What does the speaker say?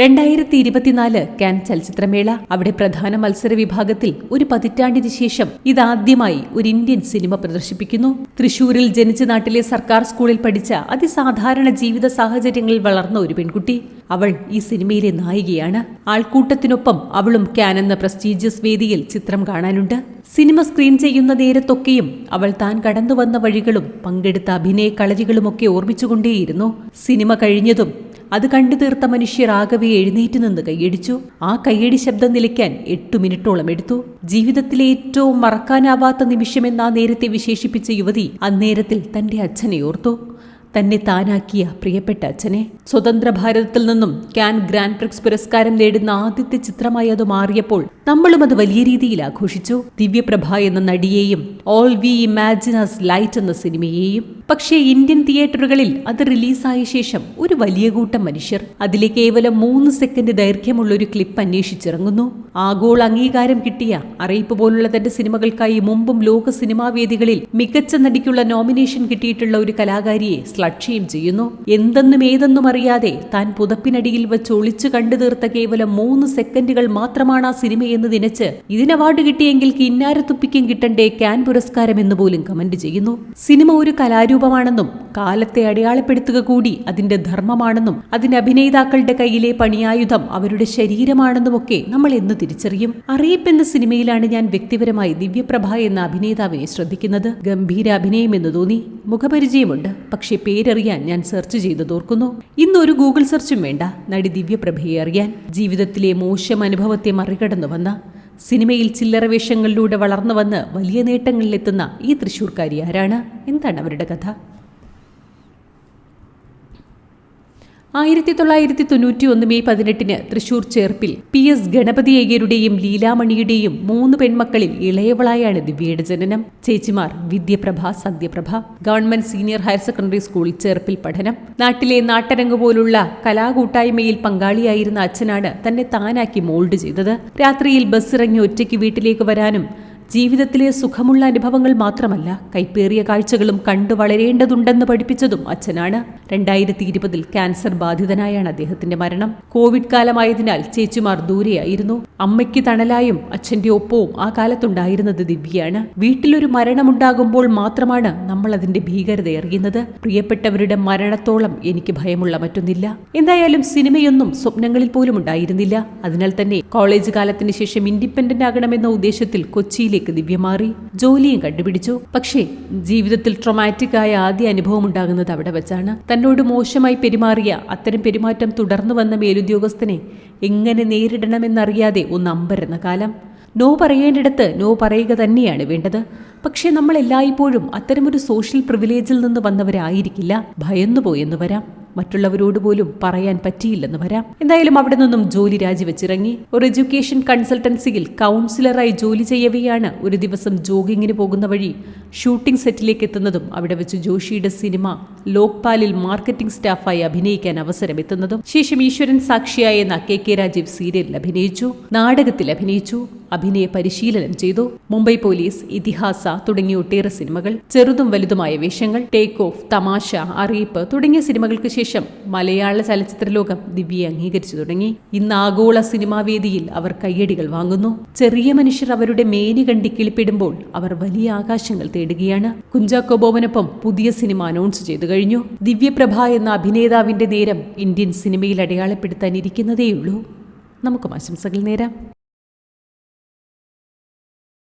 രണ്ടായിരത്തി ഇരുപത്തിനാല് കാൻ ചലച്ചിത്രമേള. അവിടെ പ്രധാന മത്സര വിഭാഗത്തിൽ ഒരു പതിറ്റാണ്ടിന് ശേഷം ഇതാദ്യമായി ഒരു ഇന്ത്യൻ സിനിമ പ്രദർശിപ്പിക്കുന്നു. തൃശൂരിൽ ജനിച്ച നാട്ടിലെ സർക്കാർ സ്കൂളിൽ പഠിച്ച അതിസാധാരണ ജീവിത സാഹചര്യങ്ങളിൽ വളർന്ന ഒരു പെൺകുട്ടി. അവൾ ഈ സിനിമയിലെ നായികയാണ്. ആൾക്കൂട്ടത്തിനൊപ്പം അവളും ക്യാൻ എന്ന പ്രസ്റ്റീജിയസ് വേദിയിൽ ചിത്രം കാണാനുണ്ട്. സിനിമ സ്ക്രീൻ ചെയ്യുന്ന നേരത്തൊക്കെയും അവൾ താൻ കടന്നുവന്ന വഴികളും പങ്കെടുത്ത അഭിനയ കളരികളുമൊക്കെ ഓർമ്മിച്ചുകൊണ്ടേയിരുന്നു. സിനിമ കഴിഞ്ഞതും അത് കണ്ടു തീർത്ത മനുഷ്യർ ആകവെ എഴുന്നേറ്റ് നിന്ന് കൈയടിച്ചു. ആ കൈയടി ശബ്ദം നിലയ്ക്കാൻ എട്ടു മിനിറ്റോളം എടുത്തു. ജീവിതത്തിലെ ഏറ്റവും മറക്കാനാവാത്ത നിമിഷമെന്നാ നേരത്തെ വിശേഷിപ്പിച്ച യുവതി അന്നേരത്തിൽ തന്റെ അച്ഛനെ ഓർത്തു. തന്നെ താനാക്കിയ പ്രിയപ്പെട്ട അച്ഛനെ. സ്വതന്ത്ര ഭാരതത്തിൽ നിന്നും ക്യാൻ ഗ്രാൻഡ് പ്രിക്സ് പുരസ്കാരം നേടുന്ന ആദ്യത്തെ ചിത്രമായി അത് മാറിയപ്പോൾ നമ്മളും അത് വലിയ രീതിയിൽ ആഘോഷിച്ചു. ദിവ്യപ്രഭ എന്ന നടിയെയും ഓൾ വി ഇമാജിൻ ലൈറ്റ് എന്ന സിനിമയെയും. പക്ഷേ ഇന്ത്യൻ തിയേറ്ററുകളിൽ അത് റിലീസായ ശേഷം ഒരു വലിയ കൂട്ടം മനുഷ്യർ. അതിലെ കേവലം മൂന്ന് സെക്കൻഡ് ദൈർഘ്യമുള്ള ഒരു ക്ലിപ്പ് അന്വേഷിച്ചിറങ്ങുന്നു. ആഗോള അംഗീകാരം കിട്ടിയ അറിയിപ്പ് പോലുള്ള തന്റെ സിനിമകൾക്കായി മുമ്പും ലോക സിനിമാ വേദികളിൽ മികച്ച നടിക്കുള്ള നോമിനേഷൻ കിട്ടിയിട്ടുള്ള ഒരു കലാകാരിയെ സ്ലക്ഷ്യം ചെയ്യുന്നു. എന്തെന്നും ഏതെന്നും അറിയാതെ താൻ പുതപ്പിനടിയിൽ വെച്ച് ഒളിച്ചു കണ്ടു തീർത്ത കേവലം മൂന്ന് സെക്കൻഡുകൾ മാത്രമാണ് ആ സിനിമയെന്ന് തിനച്ച് ഇതിന് അവാർഡ് കിട്ടിയെങ്കിൽ കിന്നാരത്തുപ്പിക്കും കിട്ടണ്ടേ ക്യാൻ പുരസ്കാരം എന്ന് പോലും കമന്റ് ചെയ്യുന്നു. സിനിമ ഒരു കലാരൂപമാണെന്നും കാലത്തെ അടയാളപ്പെടുത്തുക കൂടി അതിന്റെ ധർമ്മമാണെന്നും അതിന്റെ അഭിനേതാക്കളുടെ കയ്യിലെ പണിയായുധം അവരുടെ ശരീരമാണെന്നുമൊക്കെ നമ്മൾ എന്ന് തിരിച്ചറിയും. അറിയിപ്പ് എന്ന സിനിമയിലാണ് ഞാൻ വ്യക്തിപരമായി ദിവ്യപ്രഭ എന്ന അഭിനേതാവിനെ ശ്രദ്ധിക്കുന്നത്. ഗംഭീര അഭിനയം എന്ന് തോന്നി. മുഖപരിചയമുണ്ട്. പക്ഷേ പേരറിയാൻ ഞാൻ സെർച്ച് ചെയ്തതോർക്കുന്നു തോർക്കുന്നു ഒരു ഗൂഗിൾ സെർച്ചും വേണ്ട. നടി ദിവ്യപ്രഭയെ അറിയാൻ. ജീവിതത്തിലെ മോശം അനുഭവത്തെ മറികടന്നു വന്ന. സിനിമയിൽ ചില്ലറ വേഷങ്ങളിലൂടെ വളർന്നു വന്ന് വലിയ നേട്ടങ്ങളിലെത്തുന്ന ഈ തൃശൂർക്കാരി ആരാണ്? എന്താണ് അവരുടെ കഥ? ആയിരത്തി തൊള്ളായിരത്തി തൊണ്ണൂറ്റി ഒന്ന് മെയ് പതിനെട്ടിന് തൃശൂർ ചേർപ്പിൽ പി എസ് ഗണപതി അയ്യരുടെയും ലീലാമണിയുടെയും മൂന്ന് പെൺമക്കളിൽ ഇളയവളായാണ് ദിവ്യയുടെ ജനനം. ചേച്ചിമാർ Vidyaprabha Sadyaprabha government senior higher secondary school ചേർപ്പിൽ പഠനം. നാട്ടിലെ നാട്ടരങ്ങ് പോലുള്ള കലാകൂട്ടായ്മയിൽ പങ്കാളിയായിരുന്ന അച്ഛനാണ് തന്നെ താനാക്കി മോൾഡ് ചെയ്തത്. രാത്രിയിൽ ബസ് ഇറങ്ങി ഒറ്റയ്ക്ക് വീട്ടിലേക്ക് വരാനും ജീവിതത്തിലെ സുഖമുള്ള അനുഭവങ്ങൾ മാത്രമല്ല കൈപ്പേറിയ കാഴ്ചകളും കണ്ടു വളരേണ്ടതുണ്ടെന്ന് പഠിപ്പിച്ചതും അച്ഛനാണ്. രണ്ടായിരത്തി ഇരുപതിൽ ക്യാൻസർ ബാധിതനായാണ് അദ്ദേഹത്തിന്റെ മരണം. കോവിഡ് കാലമായതിനാൽ ചേച്ചിമാർ ദൂരെയായിരുന്നു. അമ്മയ്ക്ക് തണലായും അച്ഛന്റെ ഒപ്പവും ആ കാലത്തുണ്ടായിരുന്നത് ദിവ്യയാണ്. വീട്ടിലൊരു മരണമുണ്ടാകുമ്പോൾ മാത്രമാണ് നമ്മൾ അതിന്റെ ഭീകരത അറിയുന്നത്. പ്രിയപ്പെട്ടവരുടെ മരണത്തോളം എനിക്ക് ഭയമുള്ള മറ്റൊന്നില്ല. എന്തായാലും സിനിമയൊന്നും സ്വപ്നങ്ങളിൽ പോലും ഉണ്ടായിരുന്നില്ല. അതിനാൽ തന്നെ കോളേജ് കാലത്തിന് ശേഷം ഇൻഡിപെൻഡന്റ് ആകണമെന്ന ഉദ്ദേശത്തിൽ കൊച്ചിയിൽ ജീവിതത്തിലേക്ക് ദിവ്യ മാറി ജോലിയും കണ്ടുപിടിച്ചു. പക്ഷേ ജീവിതത്തിൽ ട്രൊമാറ്റിക് ആയ ആദ്യ അനുഭവം ഉണ്ടാകുന്നത് അവിടെ വെച്ചാണ്. തന്നോട് മോശമായി പെരുമാറിയ അത്തരം പെരുമാറ്റം തുടർന്നു വന്ന മേലുദ്യോഗസ്ഥനെ എങ്ങനെ നേരിടണമെന്നറിയാതെ ഒന്ന് അമ്പരുന്ന കാലം. നോ പറയേണ്ടിടത്ത് നോ പറയുക തന്നെയാണ് വേണ്ടത്. പക്ഷേ നമ്മൾ എല്ലായ്പ്പോഴും അത്തരമൊരു സോഷ്യൽ പ്രിവിലേജിൽ നിന്ന് വന്നവരായിരിക്കില്ല. ഭയന്നുപോയെന്ന് വരാം. മറ്റുള്ളവരോട് പോലും പറയാൻ പറ്റിയില്ലെന്ന് വരാം. എന്തായാലും അവിടെ നിന്നും ജോലി രാജിവെച്ചിറങ്ങി. ഒരു എഡ്യൂക്കേഷൻ കൺസൾട്ടൻസിയിൽ കൗൺസിലറായി ജോലി ചെയ്യവെയാണ് ഒരു ദിവസം ജോഗിങ്ങിന് പോകുന്ന വഴി ഷൂട്ടിംഗ് സെറ്റിലേക്ക് എത്തുന്നതും അവിടെ വെച്ച് ജോഷിയുടെ സിനിമ ലോക്പാലിൽ മാർക്കറ്റിംഗ് സ്റ്റാഫായി അഭിനയിക്കാൻ അവസരം എത്തുന്നതും ശേഷം ഈശ്വരൻ സാക്ഷിയായെന്ന കെ കെ രാജീവ് സീരിയലിൽ അഭിനയിച്ചു. നാടകത്തിൽ അഭിനയിച്ചു. അഭിനയ പരിശീലനം ചെയ്തു. മുംബൈ പോലീസ് ഇതിഹാസ തുടങ്ങിയ ഒട്ടേറെ സിനിമകൾ ചെറുതും വലുതുമായ വേഷങ്ങൾ ടേക്ക് ഓഫ് തമാശ അറിയിപ്പ് തുടങ്ങിയ സിനിമകൾക്ക് ശേഷം മലയാള ചലച്ചിത്ര ലോകം ദിവ്യയെ അംഗീകരിച്ചു തുടങ്ങി. ഇന്ന് ആഗോള സിനിമാ വേദിയിൽ അവർ കയ്യടികൾ വാങ്ങുന്നു. ചെറിയ മനുഷ്യർ അവരുടെ മേനി കണ്ടി കിളിപ്പിടുമ്പോൾ അവർ വലിയ ആകാശങ്ങൾ തേടുകയാണ്. കുഞ്ചാക്കോ ബോബനൊപ്പം പുതിയ സിനിമ അനൗൺസ് ചെയ്തു കഴിഞ്ഞു. ദിവ്യപ്രഭ എന്ന അഭിനേതാവിന്റെ നേരം ഇന്ത്യൻ സിനിമയിൽ അടയാളപ്പെടുത്താനിരിക്കുന്നതേയുള്ളൂ. നമുക്കും ആശംസകൾ നേരാം.